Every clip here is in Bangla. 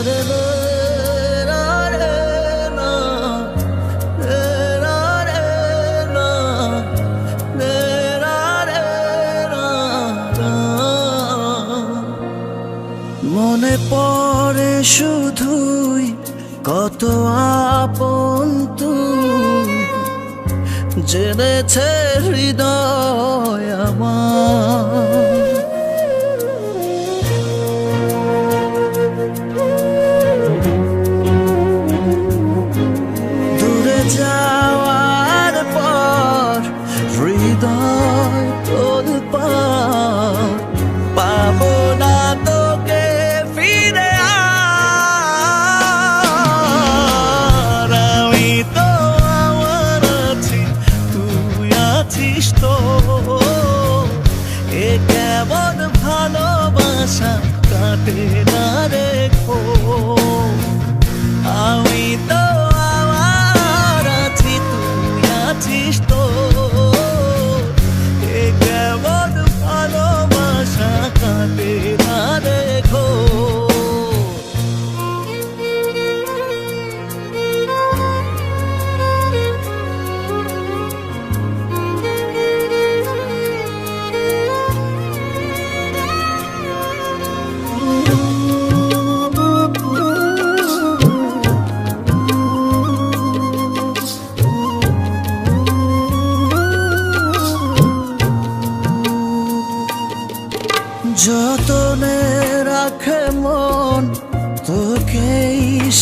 Another মনে পড়ে শুধুই কত আপন জেনেছে হৃদয় আমার। দূরে যাওয়ার তো এ কেমন ভালোবাসা কাটে না রেখো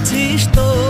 তুই